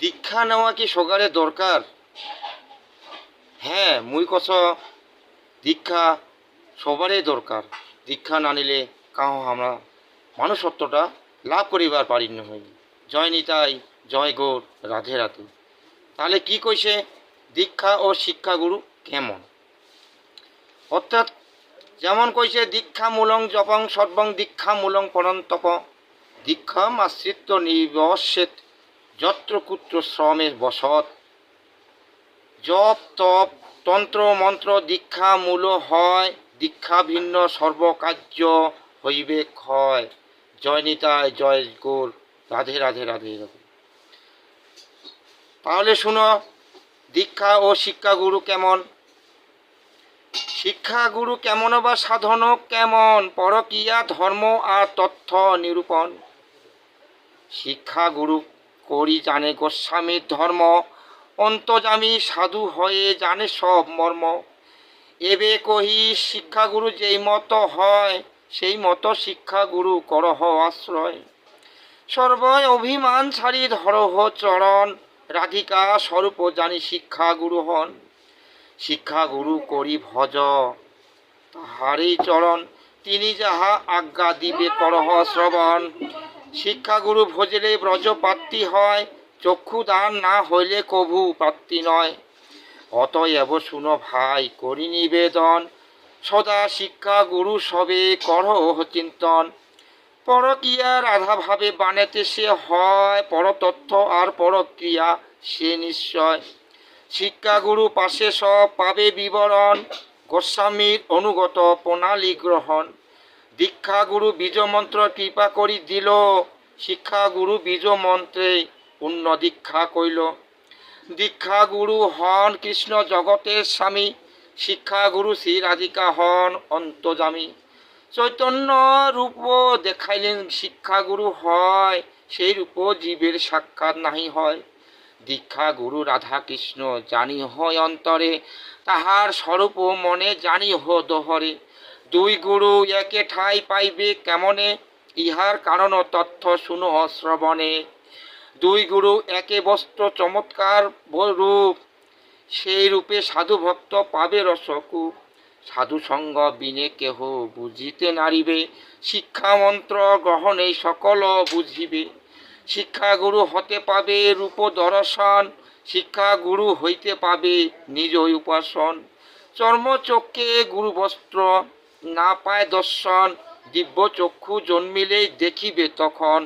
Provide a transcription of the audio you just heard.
দীক্ষা নেওয়া কি সকালে দরকার? হ্যাঁ মুই কছ দীক্ষা সবারই দরকার। দীক্ষা না নিলে কাহ আমরা মানুষত্বটা লাভ করিবার পারি নহয় জয় নিতাই, জয় গৌর, রাধে রাধে। তাহলে কি কইছে? দীক্ষা ও শিক্ষাগুরু কেমন? অর্থাৎ যেমন কইছে, দীক্ষা মূলং জপং সর্বং দীক্ষা মূলং পরন্তপ। দীক্ষাম আশ্রিত নিবসেত যত্র কুত্র শ্রমের বসত। জপ, তপ, তন্ত্র, মন্ত্র, দীক্ষা, মূল হয়, দীক্ষা ভিন্ন, সর্বকার্য হইবে ক্ষয়। জয় নিতায় জয় গোর। রাধে রাধে রাধে রাধে। তাহলে শুনো, দীক্ষা ও শিক্ষাগুরু কেমন? শিক্ষাগুরু কেমন বা সাধন কেমন? পরকিয়া, ধর্ম আর তথ্য নিরূপণ। শিক্ষাগুরু করি জানে গোস্বামীর ধর্ম অন্তজামী সাধু হয়ে জানে সব মর্ম। এবে কহি, শিক্ষাগুরু যেই মতো হয়, সেই মতো শিক্ষাগুরু করহ আশ্রয়। সর্বয় অভিমান ছাড়ি ধরহ চরণ, রাধিকা স্বরূপ জানি শিক্ষাগুরু হন। শিক্ষাগুরু করি ভজ, তাহারই চরণ, তিনি যাহা আজ্ঞা দিবে করহ শ্রবণ। শিক্ষাগুরু ভজলে ব্রজ প্রাপ্তি হয় চক্ষু দান না হইলে কভু প্রাপ্তি নয়। অতএব শুনো ভাই, করি নিবেদন। সদা শিক্ষা গুরু সবে করহ চিন্তন। পরক্রিয়া রাধাভাবে বানাতে সে হয়, পরতত্ত্ব আর পরক্রিয়া সে নিশ্চয়। শিক্ষাগুরু পাশে সব পাবে বিবরণ, গোস্বামীর অনুগত প্রণালী গ্রহণ। দীক্ষাগুরু বীজমন্ত্র কৃপা করি দিল। বীজ মন্ত্রে পূর্ণ দীক্ষা কইল। দীক্ষাগুরু হন কৃষ্ণ জগতের স্বামী। শিক্ষাগুরু শ্রী রাধিকা হন অন্তজামী চৈতন্য রূপ দেখাইলেন শিক্ষাগুরু হয়, সেই রূপ জীবের সাক্ষাৎ নাহি হয়। দীক্ষা গুরু রাধা কৃষ্ণ জানি হয় অন্তরে, তাহার স্বরূপ মনে জানি হো দোহরে। দুই গুরু একে ঠাই পাইবে কেমনে? ইহার কারণ তথ্য শুনো শ্রবণে দুই গুরু একে বস্ত্র চমৎকার রূপ সেই রূপে সাধু ভক্ত পাবে রসকু সাধু সঙ্গ বিনে কেহ বুঝিতে নারিবে, শিক্ষা মন্ত্র গ্রহণে সকল বুঝিবে। শিক্ষা গুরু হতে পাবে রূপ দর্শন, শিক্ষা গুরু হইতে পাবে নিজ উপাসন। চর্মচক্ষে গুরু বস্ত্র না পায় দর্শন দিব্য চক্ষু জন্মিলেই দেখিবে তখন।